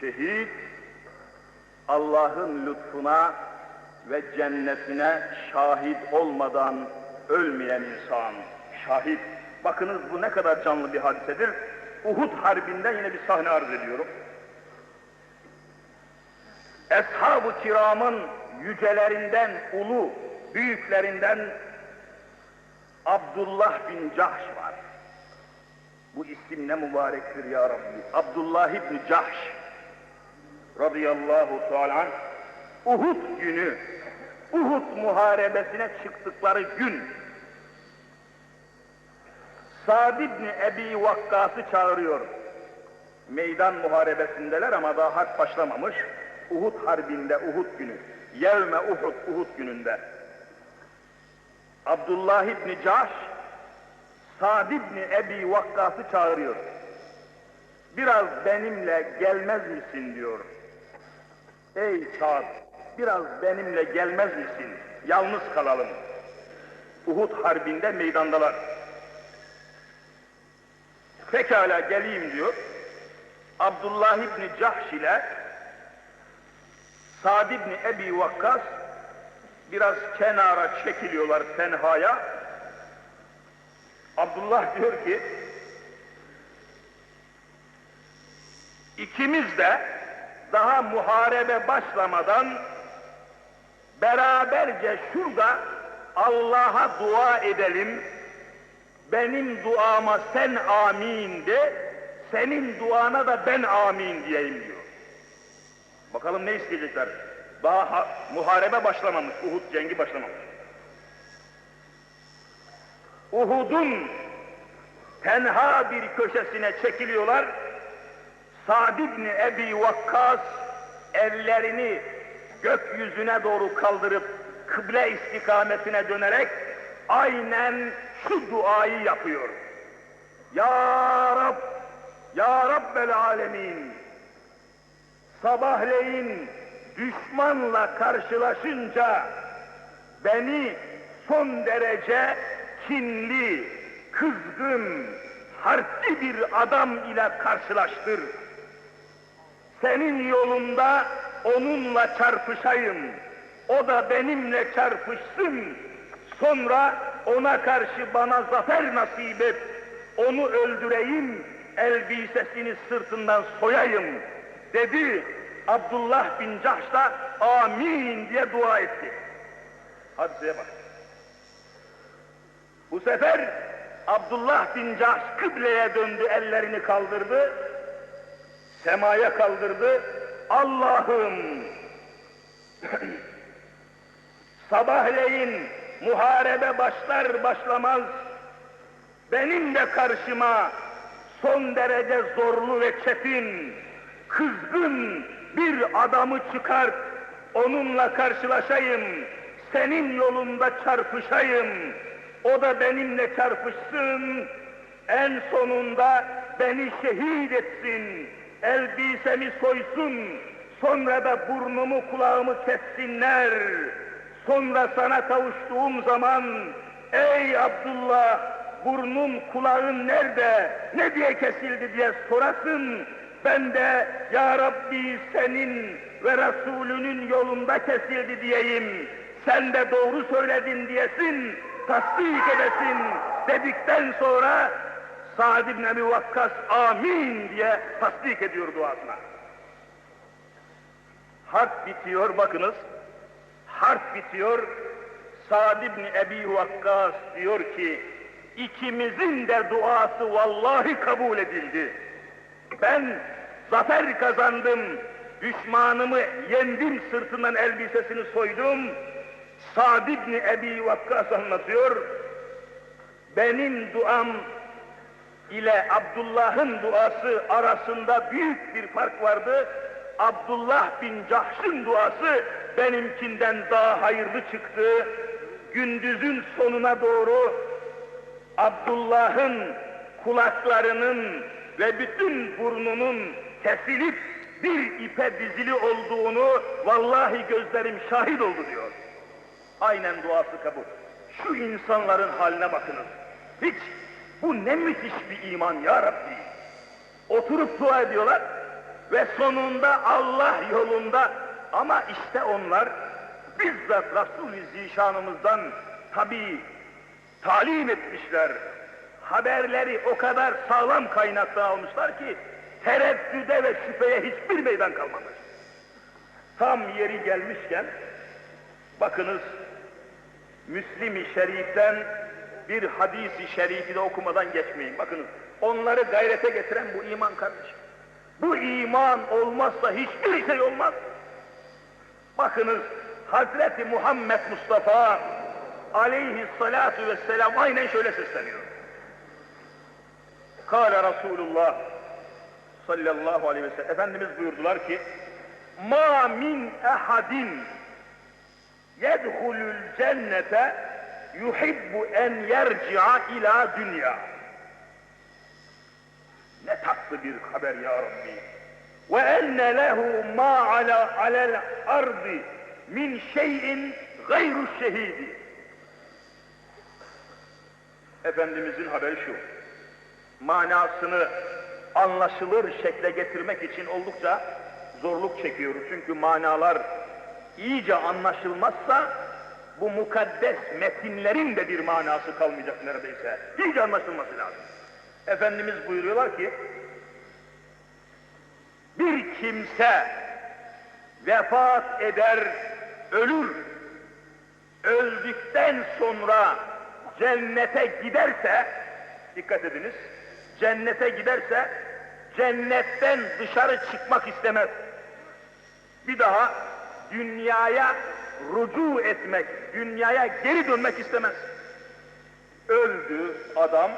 Şehit, Allah'ın lütfuna ve cennetine şahit olmadan ölmeyen insan. Şahit. Bakınız bu ne kadar canlı bir hadisedir. Uhud Harbi'nde yine bir sahne arz ediyorum. Eshab-ı kiramın yücelerinden, ulu, büyüklerinden Abdullah bin Cahş var. Bu isim ne mübarektir ya Rabbi. Abdullah ibn Cahş radıyallahu teala Uhud günü, Uhud muharebesine çıktıkları gün Sa'd ibn Ebi Vakkas'ı çağırıyor. Meydan muharebesindeler ama daha harp başlamamış. Uhud harbinde, Uhud günü. Yevme Uhud, Uhud gününde. Abdullah ibn Cahş, Sa'd ibn Ebi Vakkas'ı çağırıyor. Biraz benimle gelmez misin diyor. Ey Sa'd, biraz benimle gelmez misin? Yalnız kalalım. Uhud harbinde meydandalar. Pekala geleyim diyor. Abdullah ibn Cahş ile Sa'd ibn Ebi Vakkas biraz kenara çekiliyorlar tenhaya. Abdullah diyor ki ikimiz de daha muharebe başlamadan beraberce şurada Allah'a dua edelim. Benim duama sen amin de, senin duana da ben amin diyeyim diyor. Bakalım ne isteyecekler. Daha ha- muharebe başlamamış, Uhud cengi başlamamış. Uhud'un tenha bir köşesine çekiliyorlar. Sa'd ibn Ebi Vakkas ellerini gökyüzüne doğru kaldırıp kıble istikametine dönerek aynen şu duayı yapıyor. Ya Rab, Ya Rabbel Alemin, sabahleyin düşmanla karşılaşınca beni son derece kinli, kızgın, harpli bir adam ile karşılaştır. Senin yolunda onunla çarpışayım. O da benimle çarpışsın. Sonra ona karşı bana zafer nasip et. Onu öldüreyim, elbisesini sırtından soyayım dedi. Abdullah bin Cahş da amin diye dua etti. Hadiseye bak. Bu sefer Abdullah bin Cahş kıbleye döndü, ellerini kaldırdı. Semaya kaldırdı. Allah'ım sabahleyin muharebe başlar başlamaz benim de karşıma son derece zorlu ve çetin, kızgın bir adamı çıkart, onunla karşılaşayım, senin yolunda çarpışayım, o da benimle çarpışsın, en sonunda beni şehit etsin, elbisemi soysun, sonra da burnumu kulağımı kessinler. Sonra sana kavuştuğum zaman, ey Abdullah, burnun kulağın nerede, ne diye kesildi diye sorasın. Ben de ya Rabbi senin ve Resulünün yolunda kesildi diyeyim. Sen de doğru söyledin diyesin, tasdik edesin dedikten sonra Sa'd ibn Ebi Vakkas amin diye tasdik ediyor duasına. Harp bitiyor bakınız. Harp bitiyor. Sa'd ibn Ebi Vakkas diyor ki ikimizin de duası vallahi kabul edildi. Ben zafer kazandım. Düşmanımı yendim sırtından elbisesini soydum. Sa'd ibn Ebi Vakkas anlatıyor. Benim duam ile Abdullah'ın duası arasında büyük bir fark vardı. Abdullah bin Cahş'ın duası benimkinden daha hayırlı çıktı. Gündüzün sonuna doğru Abdullah'ın kulaklarının ve bütün burnunun kesilip bir ipe dizili olduğunu vallahi gözlerim şahit oldu diyor. Aynen duası kabul. Şu insanların haline bakınız. Hiç bu ne müthiş bir iman ya Rabbi. Oturup dua ediyorlar. ve sonunda Allah yolunda ama işte onlar bizzat Resul-i Zişanımızdan tabi talim etmişler. Haberleri o kadar sağlam kaynaktan almışlar ki tereddüde ve şüpheye hiçbir meydan kalmamış. Tam yeri gelmişken bakınız Müslim-i Şerif'ten bir hadisi şerifi de okumadan geçmeyin. Bakınız onları gayrete getiren bu iman kardeşim. Bu iman olmazsa hiçbir şey olmaz. Bakınız Hazreti Muhammed Mustafa aleyhissalatu vesselam aynen şöyle sesleniyor. Kale Resulullah sallallahu aleyhi ve sellem Efendimiz buyurdular ki Ma min ehadin yedhulul cennete yuhibbu en yerci'a ila dünya. Ne tatlı bir haber ya Rabbi. Ve enne lehu ma ala alel ardi min şeyin gayru şehidi. Efendimizin haberi şu. Manasını anlaşılır şekle getirmek için oldukça zorluk çekiyoruz. Çünkü manalar iyice anlaşılmazsa bu mukaddes metinlerin de bir manası kalmayacak neredeyse. İyice anlaşılması lazım. Efendimiz buyuruyorlar ki bir kimse vefat eder, ölür. Öldükten sonra cennete giderse, dikkat ediniz, cennete giderse cennetten dışarı çıkmak istemez. Bir daha dünyaya rucu etmek, dünyaya geri dönmek istemez. Öldü adam,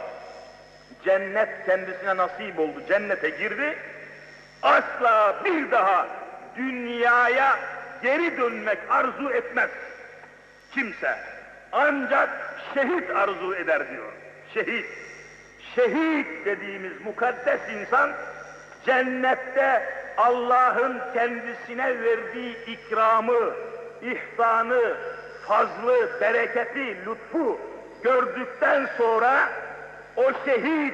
cennet kendisine nasip oldu, cennete girdi, asla bir daha dünyaya geri dönmek arzu etmez kimse. Ancak şehit arzu eder diyor. Şehit. Şehit dediğimiz mukaddes insan cennette Allah'ın kendisine verdiği ikramı, ihsanı, fazlı, bereketi, lütfu gördükten sonra o şehit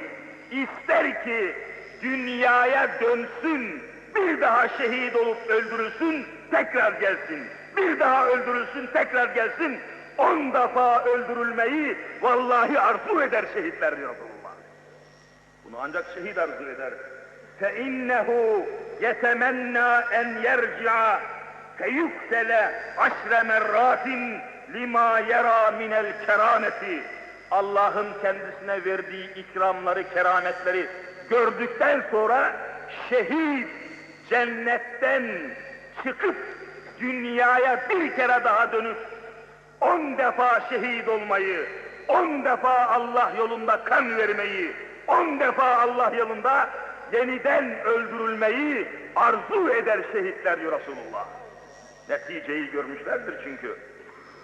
ister ki dünyaya dönsün, bir daha şehit olup öldürülsün, tekrar gelsin. Bir daha öldürülsün, tekrar gelsin. On defa öldürülmeyi vallahi arzu eder şehitler diyor Resulullah. Bunu ancak şehit arzu eder. فَاِنَّهُ يَتَمَنَّا اَنْ يَرْجِعَ فَيُكْسَلَ عَشْرَ مَرَّاتٍ لِمَا يَرَى مِنَ الْكَرَامَةِ Allah'ın kendisine verdiği ikramları, kerametleri gördükten sonra şehit cennetten çıkıp dünyaya bir kere daha dönüp on defa şehit olmayı, on defa Allah yolunda kan vermeyi, on defa Allah yolunda yeniden öldürülmeyi arzu eder şehitler diyor Resulullah. Neticeyi görmüşlerdir çünkü.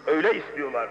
Öyle istiyorlar.